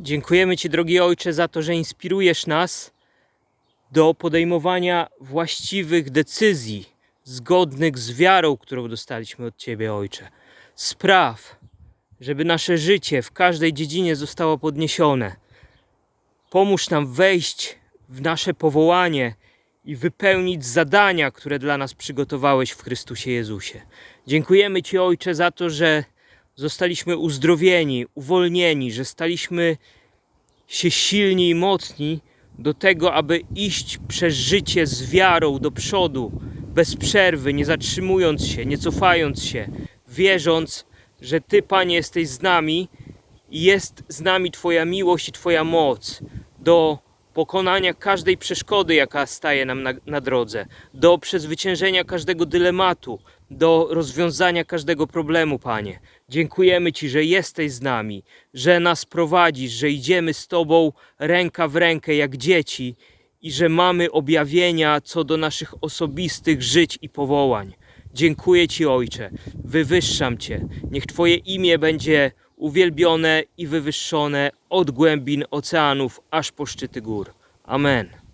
Dziękujemy Ci, drogi Ojcze, za to, że inspirujesz nas do podejmowania właściwych decyzji, zgodnych z wiarą, którą dostaliśmy od Ciebie, Ojcze. Spraw, żeby nasze życie w każdej dziedzinie zostało podniesione. Pomóż nam wejść w nasze powołanie i wypełnić zadania, które dla nas przygotowałeś w Chrystusie Jezusie. Dziękujemy Ci, Ojcze, za to, że zostaliśmy uzdrowieni, uwolnieni, że staliśmy się silni i mocni do tego, aby iść przez życie z wiarą do przodu, bez przerwy, nie zatrzymując się, nie cofając się, wierząc, że Ty, Panie, jesteś z nami i jest z nami Twoja miłość i Twoja moc do pokonania każdej przeszkody, jaka staje nam na, na drodze, do przezwyciężenia każdego dylematu, do rozwiązania każdego problemu, Panie. Dziękujemy Ci, że jesteś z nami, że nas prowadzisz, że idziemy z Tobą ręka w rękę jak dzieci i że mamy objawienia co do naszych osobistych żyć i powołań. Dziękuję Ci, Ojcze, wywyższam Cię. Niech Twoje imię będzie uwielbione i wywyższone od głębin oceanów aż po szczyty gór. Amen.